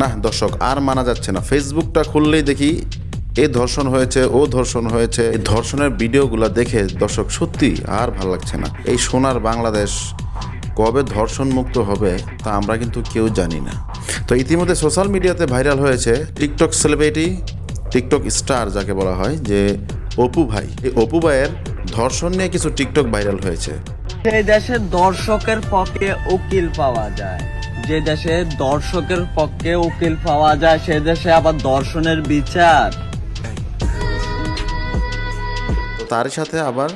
না দর্শক, আর মানা যাচ্ছে না। ফেসবুকটা খুললেই দেখি এ ধর্ষণ হয়েছে, ও ধর্ষণ হয়েছে। এই ধর্ষণের ভিডিওগুলো দেখে দর্শক সত্যি আর ভালো লাগছে না। এই সোনার বাংলাদেশ কবে ধর্ষণ মুক্ত হবে তা আমরা কিন্তু কেউ জানি না। তো ইতিমধ্যে সোশ্যাল মিডিয়াতে ভাইরাল হয়েছে টিকটক সেলিব্রিটি টিকটক স্টার যাকে বলা হয়, যে অপু ভাই। এই অপু ভাইয়ের ধর্ষণ নিয়ে কিছু টিকটক ভাইরাল হয়েছে। এই দেশে দর্শকের পক্ষে উকিল পাওয়া যায়। যে দেশে দর্শকের পক্ষে উকিল পাওয়া যায় সে দেশে আবার দর্শনের বিচার। তো তার সাথে আবার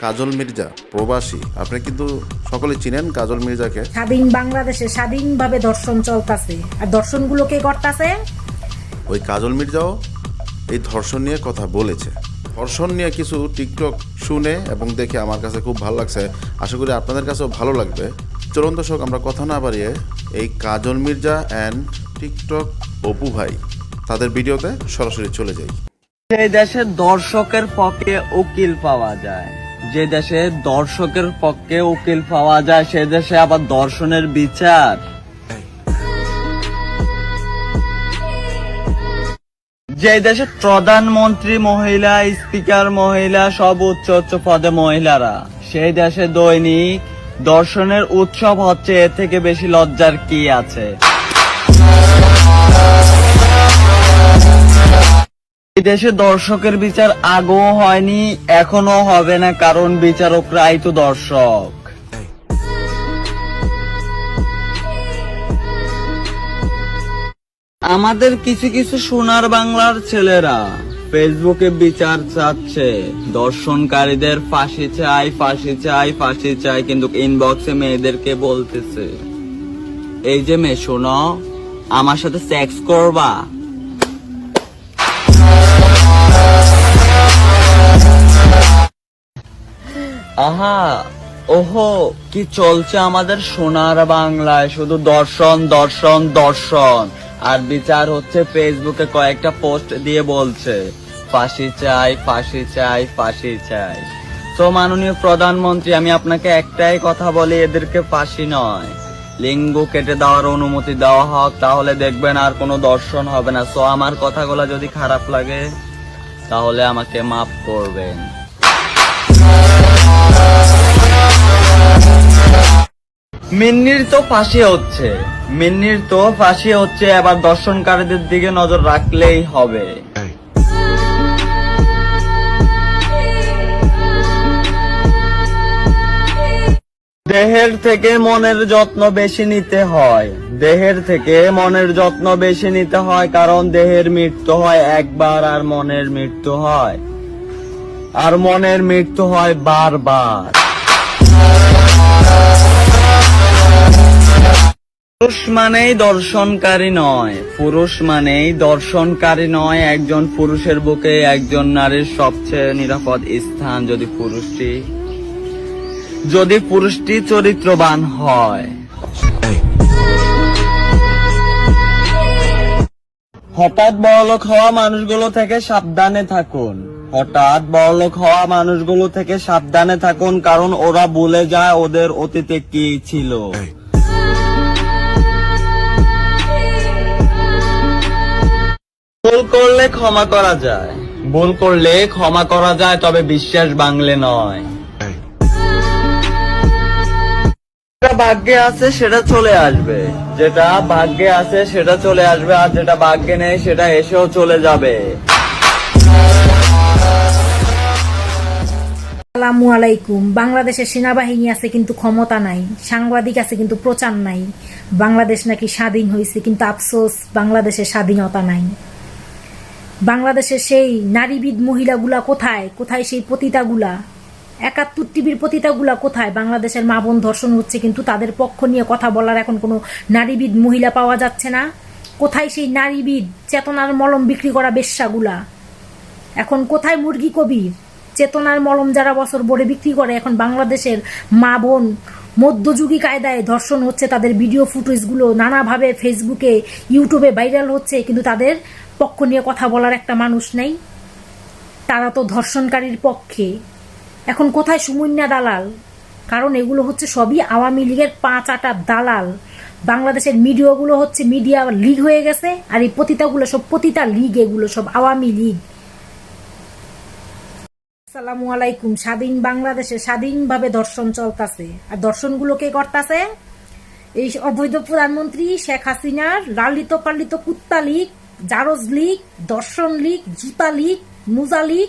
কাজল মির্জা প্রবাসী। আপনি কিন্তু সকলে চিনেন কাজল মির্জাকে। স্বাধীন বাংলাদেশে স্বাধীনভাবে দর্শন চলতেছে। আর দর্শনগুলো কে করতেছে? ওই কাজল মির্জাও এই ধর্ষণ নিয়ে কথা বলেছে। ধর্ষণ নিয়ে কিছু টিকটক শুনে এবং দেখে আমার কাছে খুব ভালো লাগছে। আশা করি আপনাদের কাছেও ভালো লাগবে। চলুন দর্শক আমরা কথা না বাড়িয়ে এই কাজল মির্জা অ্যান্ড টিকটক অপু ভাই, তাদের ভিডিওতে সরাসরি চলে যাই। যে দেশে দর্শকের পক্ষে উকিল পাওয়া যায়, যে দেশে দর্শকের পক্ষে উকিল পাওয়া যায়, সে দেশে আবার দর্শনের বিচার। যে দেশে প্রধানমন্ত্রী মহিলা, স্পিকার মহিলা, সব উচ্চ উচ্চ পদে মহিলারা, সেই দেশে দৈনিক দর্শনের উৎসব হচ্ছে এর থেকে বেশি লজ্জার কি আছে? দেশে দর্শকের বিচার আগেও হয়নি এখনও হবে না, কারণ বিচারকরাই তো দর্শক। আমাদের কিছু কিছু সোনার বাংলার ছেলেরা। ফেসবুকে বিচার চাচ্ছে। দর্শনকারীদের ফাঁসি চাই ফাঁসি চাই ফাঁসি চাই, কিন্তু ইনবক্সে মেয়েদেরকে বলতেছে। এই যে মেয়ে, শোনো, আমার সাথে সেক্স করবা? আহা, ওহো, কি চলছে আমাদের সোনার বাংলায়? শুধু দর্শন দর্শন দর্শন। আর বিচার হচ্ছে ফেসবুকে কয়েকটা পোস্ট দিয়ে বলছে, ফাঁসি চাই ফাঁসি চাই ফাঁসি চাই। তো মাননীয় প্রধানমন্ত্রী, আমি আপনাকে একটাই কথা বলি, এদেরকে ফাঁসি নয়। লিঙ্গ কেটে দেওয়ার অনুমতি দেওয়া হোক, তাহলে দেখবেন আর কোনো দর্শন হবে না। সো আমার কথাগুলো যদি খারাপ লাগে, তাহলে আমাকে মাফ করবেন। মিন্নির তো ফাঁসি হচ্ছে। মিন্নির তো ফাঁসি হচ্ছে এবার দর্শনকারীদের দিকে নজর রাখলেই হবে। দেহের থেকে মনের যত্ন বেশি নিতে হয়। দেহের থেকে মনের যত্ন বেশি নিতে হয় কারণ দেহের মৃত্যু হয় একবার আর মনের মৃত্যু হয়। আর মনের মৃত্যু হয় বারবার। পুরুষ মানেই দর্শনকারী নয়। পুরুষ মানেই দর্শনকারী নয়। একজন পুরুষের বুকে একজন নারীর সবচেয়ে নিরাপদ স্থান যদি পুরুষটি যদি পুরুষটি চরিত্রবান হয়। হঠাৎ বড়লোক হওয়া মানুষগুলো থেকে সাবধানে থাকুন। হঠাৎ বড়লোক হওয়া মানুষগুলো থেকে সাবধানে থাকুন, কারণ ওরা বলে যায় ওদের অতীতে কি ছিল। ভুল করলে ক্ষমা করা যায়। ভুল করলে ক্ষমা করা যায় তবে বিশ্বাস বাংলে নয়। যেটা ভাগ্যে আছে সেটা চলে আসবে। যেটা ভাগ্যে আছে সেটা চলে আসবে আর যেটা ভাগ্যে নেই সেটা এসেও চলে যাবে। আসসালামু আলাইকুম। বাংলাদেশের সেনাবাহিনী আছে কিন্তু ক্ষমতা নাই। সাংবাদিক আছে কিন্তু প্রচার নাই। বাংলাদেশ নাকি স্বাধীন হয়েছে কিন্তু আফসোস বাংলাদেশের স্বাধীনতা নাই। বাংলাদেশের সেই নারীবিদ মহিলাগুলা কোথায়? কোথায় সেই পতিতাগুলা? একাত্তর টিভির পতিতাগুলা কোথায়? বাংলাদেশের মা বোন ধর্ষণ হচ্ছে কিন্তু তাদের পক্ষ নিয়ে কথা বলার এখন কোনো নারীবিদ মহিলা পাওয়া যাচ্ছে না। কোথায় সেই নারীবিদ চেতনার মলম বিক্রি করা বেশ্যাগুলা? এখন কোথায় মুরগি কবির চেতনার মলম যারা বছর ভরে বিক্রি করে, এখন বাংলাদেশের মা বোন মধ্যযুগী কায়দায় ধর্ষণ হচ্ছে, তাদের ভিডিও ফুটেজগুলো নানাভাবে ফেসবুকে ইউটিউবে ভাইরাল হচ্ছে, কিন্তু তাদের পক্ষ নিয়ে কথা বলার একটা মানুষ নেই। তারা তো ধর্ষণকারীর পক্ষে। এখন কোথায় সুমন্যা দালাল? কারণ এগুলো হচ্ছে সবই আওয়ামী লীগের পাঁচ আটা দালাল। বাংলাদেশের মিডিয়াগুলো হচ্ছে মিডিয়া লিগ হয়ে গেছে আর এই পতিতাগুলো সব পতিতা লিগ, এগুলো সব আওয়ামী লীগ। আসসালামু আলাইকুম। স্বাধীন বাংলাদেশে স্বাধীনভাবে দর্শন চলতেছে। আর দর্শনগুলো কে করতেছে? এই অবৈধ প্রধানমন্ত্রী শেখ হাসিনার লালিত পালিত কুত্তা লীগ জারজ লীগ, দর্শন লীগ জুতা লীগ, মুজা লীগ।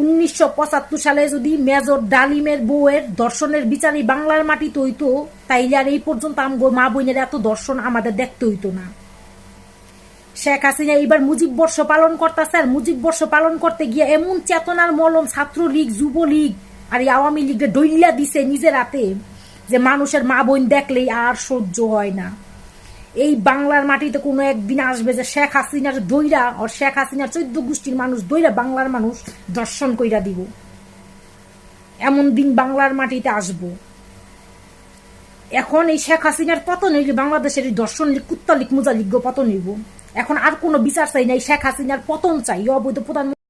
উনিশশো পঁচাত্তর সালে যদি মেজর ডালিমের বউয়ের দর্শনের বিচারই বাংলার মাটিতে হইতো তাইলে আর এই পর্যন্ত আমগো মা বোনের এত দর্শন আমাদের দেখতে হইতো না। শেখ হাসিনা এইবার মুজিব বর্ষ পালন করতেছে, আর মুজিব বর্ষ পালন করতে গিয়ে এমন চেতনার মলম ছাত্রলীগ, যুবলীগ, আর এই আওয়ামী লীগের ডইল্লা দিছে নিজের হাতে, যে মানুষের মা বোন দেখলেই আর সহ্য হয় না। এই বাংলার মাটিতে কোনো একদিন আসবে যে শেখ হাসিনার দইরা আর শেখ হাসিনার চোদ্দ গোষ্ঠীর মানুষ দইরা বাংলার মানুষ দর্শন কইরা দিব। এমন দিন বাংলার মাটিতে আসব। এখন এই শেখ হাসিনার পতন হইলে বাংলাদেশের এই দর্শন লীগ কুত্তা লীগ পতন হইব। এখন আর কোনো বিচার চাই না, এই শেখ হাসিনার পতন চাই। অবৈধ প্রধানমন্ত্রী